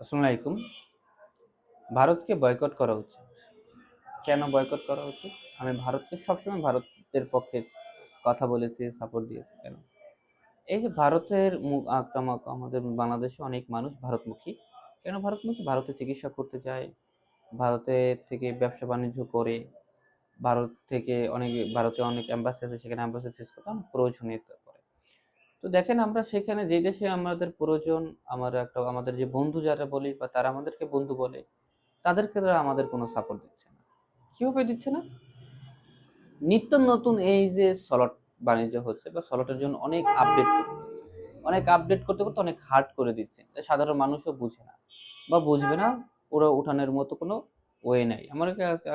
আসসালামু আলাইকুম। ভারতকে বয়কট করা উচিত কেন বয়কট করা উচিত আমি ভারতকে সবসময় ভারতের পক্ষে কথা বলেছি সাপোর্ট দিয়েছি কেন? এই যে ভারতের আক্রমক আমাদের বাংলাদেশে অনেক মানুষ ভারতমুখী। কেন ভারতমুখী? ভারতে চিকিৎসা করতে যায়, ভারতে থেকে ব্যবসা বাণিজ্য করে, ভারত থেকে অনেক, ভারতে অনেক অ্যাম্বাসি আছে, সেখানে অ্যাম্বাসি ফেস করতে অনেক প্রয়োজনীয়তা তো দেখেন আমরা সেখানে যে দেশে আমাদের প্রয়োজন, আমার একটা, আমাদের যে বন্ধু যারা বলি বা তারা আমাদেরকে বন্ধু বলে, তাদেরকে তারা আমাদের কোনো সাপোর্ট দিচ্ছে না। কীভাবে দিচ্ছে না? নিত্য নতুন এই যে সলট বাণিজ্য হচ্ছে বা সলটের জন্য অনেক আপডেট অনেক আপডেট করতে করতে অনেক হার্ড করে দিচ্ছে। সাধারণ মানুষও বুঝে না বা বুঝবে না, ওরা উঠানের মতো কোনো ওয়ে নাই। আমার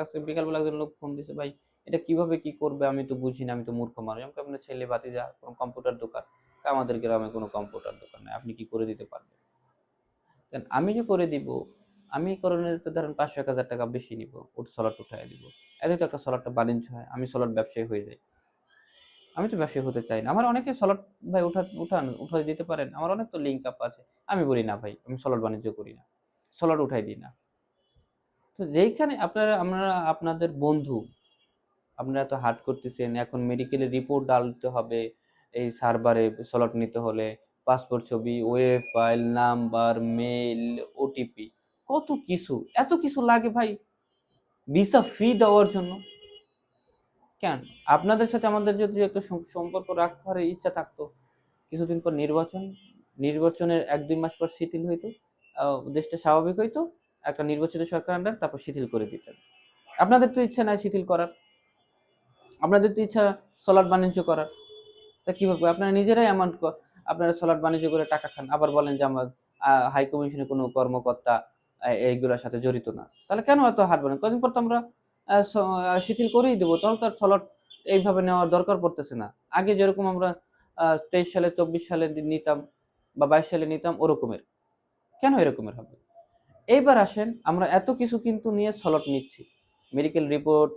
আজকে বিকালবেলা একজন লোক ফোন দিছে, ভাই, এটা কীভাবে কি করবে? আমি তো বুঝি না, আমি তো মূর্খ মানুষ। আমাকে আপনার ছেলে বাতি যা, কোনো কম্পিউটার দোকান। আমাদের গ্রামে কোনো কম্পিউটার দোকান নেই। আপনি কি করে দিতে পারবেন? দেন আমি যে করে দিব, আমি করণের তো ধরেন পাঁচশো, এক হাজার টাকা বেশি নিব, ওর সলাট উঠাই দিব। এতে তো একটা সলাটটা বাণিজ্য হয়, আমি সলাট ব্যবসায়ী হয়ে যাই। আমি তো ব্যবসায়ী হতে চাই না। আমার অনেকে সলাট ভাই উঠা, উঠান, উঠাই দিতে পারেন। আমার অনেক তো লিঙ্ক আপ আছে। আমি বলি, না ভাই, আমি সলাট বাণিজ্য করি না। সলাট উঠাই দিই না। তো যেইখানে আপনারা, আমরা, আপনাদের বন্ধু, আপনারা এত হার্ড করতেছেন, এখন মেডিকেলের রিপোর্ট ডালতে হবে। এই সার্ভারে সলট নিতে হলে পাসপোর্ট ছবি web file number mail OTP কত কিছু, এত কিছু লাগে ভাই। ভিসা ফি দেওয়ার জন্য। কেন? আপনাদের সাথে আমাদের যদি একটা সম- সম্পর্ক রাখার ইচ্ছা থাকতো, কিছুদিন পর নির্বাচন, নির্বাচনের এক দুই মাস পর শিথিল হইতো দেশটা স্বাভাবিক হইতো, একটা নির্বাচিত সরকার আন্ডার তারপর শিথিল করে দিতেন। আপনাদের তো ইচ্ছা নাই শিথিল করার। আপনাদের তো ইচ্ছা সলাট বাণিজ্য করার। তা কীভাবে আপনারা নিজেরাই এমন আপনারা সলাট বাণিজ্য করে টাকা খান। আবার বলেন যে আমার হাই কমিশনের কোনো কর্মকর্তা এইগুলোর সাথে জড়িত না। তাহলে কেন এত হার বানেন কদিন পর তো আমরা শিথিল করেই দেবো। তাহলে তো আর সলাট এইভাবে নেওয়ার দরকার পড়তেছে না। আগে যেরকম আমরা তেইশ সালে, চব্বিশ সালে নিতাম বা বাইশ সালে নিতাম, ওরকমের। কেন এরকমের হবে? এইবার আসেন, আমরা এত কিছু কিন্তু নিয়ে সলট নিচ্ছি। মেডিকেল রিপোর্ট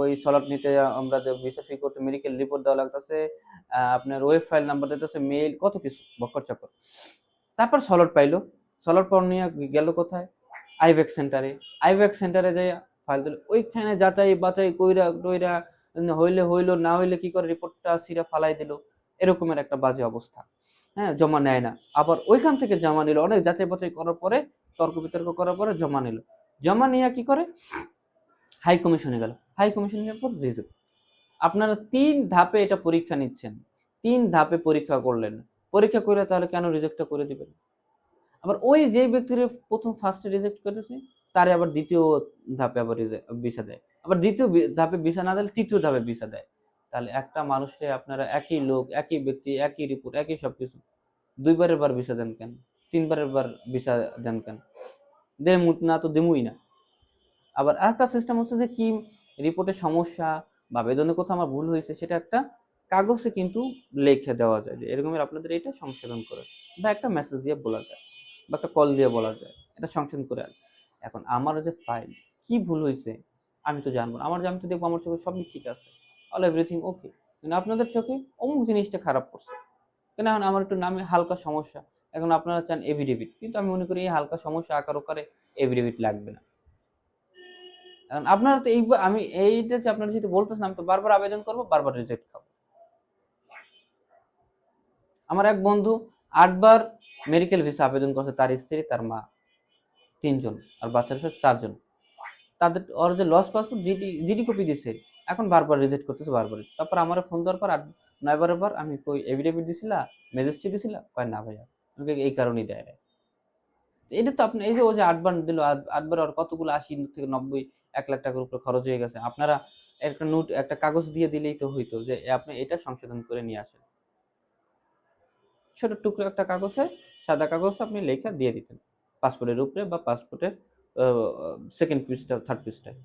ওই সলট নিতে আমরা ভিসা ফি করতে মেডিকেল রিপোর্ট দেওয়া লাগতেছে আপনার ওয়েব ফাইল নাম্বার দিতেছে মেইল কত কিছু, বক্কর চক্কর। তারপর সলট পাইলো। সলট পাওয়ার নিয়ে গেল কোথায়? আইভেক সেন্টারে আইভেক সেন্টারে যাই ফাইল দিল ওইখানে যাচাই বাচাই কইরা টইরা হইলে হইল, না হইলে কি করে রিপোর্টটা সিরা ফালাই দিল। এরকমের একটা বাজে অবস্থা। হ্যাঁ জমা নেয় না। আবার ওইখান থেকে জমা নিল। অনেক যাচাই বাছাই করার পরে, তর্ক বিতর্ক করার পরে জমা নিল। জমা নিয়ে কি করে? হাই কমিশনে গেল। হাই কমিশনের পর রিজেক্ট আপনারা তিন ধাপে এটা পরীক্ষা নিচ্ছেন। তিন ধাপে পরীক্ষা করলেন। পরীক্ষা করে তাহলে কেন রিজেক্টটা করে দিবেন? আবার ওই যে ব্যক্তির প্রথম ফার্স্টে রিজেক্ট করেছে, তারে আবার দ্বিতীয় ধাপে আবার ভিসা দেয়। আবার দ্বিতীয় ধাপে ভিসা না দিলে তৃতীয় ধাপে ভিসা দেয়। তাহলে একটা মানুষে আপনারা একই লোক, একই ব্যক্তি, একই রিপোর্ট একই সবকিছু, দুইবারের বার ভিসা দেন কেন? তিনবারের বার ভিসা দেন কেন? দেমু না তো দেমুই না। আবার আরেকটা সিস্টেম হচ্ছে যে কি রিপোর্টের সমস্যা বা আবেদনে কোথাও আমার ভুল হয়েছে, সেটা একটা কাগজে কিন্তু লিখে দেওয়া যায় যে এরকমের আপনাদের এটা সংশোধন করে বা একটা মেসেজ দিয়ে বলা যায় বা একটা কল দিয়ে বলা যায়, এটা সংশোধন করে আন। এখন আমার যে ফাইল কি ভুল হয়েছে আমি তো জানব আমার আমি তো দেখব আমার চোখে সবই ঠিক আছে অল এভরিথিং ওকে কিন্তু আপনাদের চোখে অমুক জিনিসটা খারাপ করছে। কেন এখন আমার একটু নামে হালকা সমস্যা, এখন আপনারা চান এভিডেভিট, কিন্তু আমি মনে করি এই হালকা সমস্যা আকার ওকারে এভিডেভিট লাগবে না। এখন আপনারা তো এই আমি এইটা যে আপনারা যেটা বলতেছেন, আমি তো বারবার আবেদন করব, বারবার রিজেক্ট খাব। আমার এক বন্ধু আটবার মেডিকেল ভিসা আবেদন করছে, তার স্ত্রী, তার মা, তিনজন, আর বাচ্চারা সব চারজন। তাদের, ওর যে loss passport GD GD copy দিছে, এখন বারবার রিজেক্ট করতেছে, বারবার। তারপর আমার ফোন দেওয়ার পর আট, নয়বারের পর আমি কই এভিডেভিট দিছিলা ম্যাজিস্ট্রি দিছিলা, কয় না ভাইয়া এই কারণেই দেয় এটা তো আপনি এই যে ও যে আটবার দিল আটবার আর কতগুলো আশি থেকে নব্বই, এক লাখ টাকার উপরে খরচ হয়ে গেছে। আপনারা একটা নোট, একটা কাগজ দিয়ে দিলেই তো হইতো যে আপনি এটা সংশোধন করে নিয়ে আসেন। ছোট টুকরো একটা কাগজে, সাদা কাগজে আপনি লেখা দিয়ে দিতেন। পাসপোর্টের উপরে বা পাসপোর্টের সেকেন্ড পিসটা থার্ড পিসটায়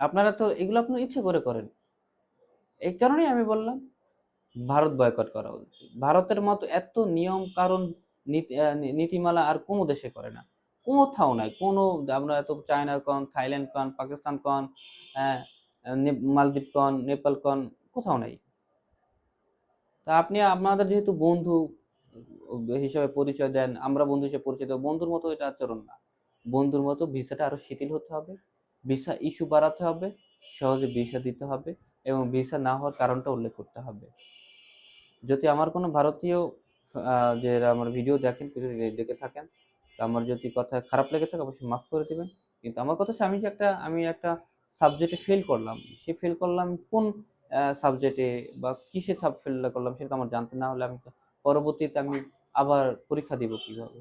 আপনারা তো এগুলো আপনার ইচ্ছে করে করেন। এই কারণেই আমি বললাম। ভারত বয়কট করা উচিত। ভারতের মতো এত নিয়ম কারণ নীতিমালা আর কোনো দেশে করে না। কোথাও নাই। কোনো, আমরা এত চায়না কন থাইল্যান্ড কন পাকিস্তান কন মালদ্বীপ কন নেপাল কন কোথাও নাই। তা আপনি, আপনাদের যেহেতু বন্ধু হিসাবে পরিচয় দেন, আমরা বন্ধু হিসেবে পরিচয় দেবো, বন্ধুর মতো এটা আচরণ না। বন্ধুর মতো ভিসাটা আরও শিথিল হতে হবে, ভিসা ইস্যু বাড়াতে হবে, সহজে ভিসা দিতে হবে এবং ভিসা না হওয়ার কারণটা উল্লেখ করতে হবে। যদি আমার কোনো ভারতীয় যে আমার ভিডিও দেখেন যদি দেখে থাকেন আমার যদি কথা খারাপ লেগে থাকে, অবশ্যই মাফ করে দিবেন। কিন্তু আমার কথা আমি যে একটা, আমি একটা সাবজেক্টে ফেল করলাম, সে ফেল করলাম কোন সাবজেক্টে বা কিসে সাব ফেল করলাম, সেটা আমার জানতে না হলে আমি পরবর্তীতে আমি আবার পরীক্ষা দিব কীভাবে?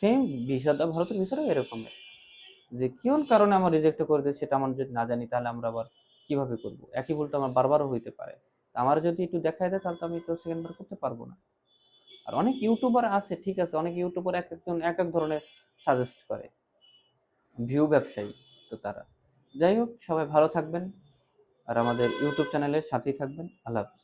সেম ভিসাটা ভারতের ভিসাটা এরকম যে কোন কারণে আমার রিজেক্ট করে দিয়েছে, সেটা আমার যদি না জানি, তাহলে আমরা আবার কীভাবে করব? একই ভুল তো আমার বারবারও হইতে পারে। আমার যদি একটু দেখাই দেয়, তাহলে তো আমি তো সেকেন্ড বার করতে পারব না। আর অনেক ইউটিউবার আছে, ঠিক আছে, অনেক ইউটিউবার এক একজন, এক এক ধরনের সাজেস্ট করে। ভিউ ব্যবসায়ী তো তারা। যাই হোক, সবাই ভালো থাকবেন। আর আমাদের ইউটিউব চ্যানেলের সাথেই থাকবেন। আল্লাহ হাফিজ।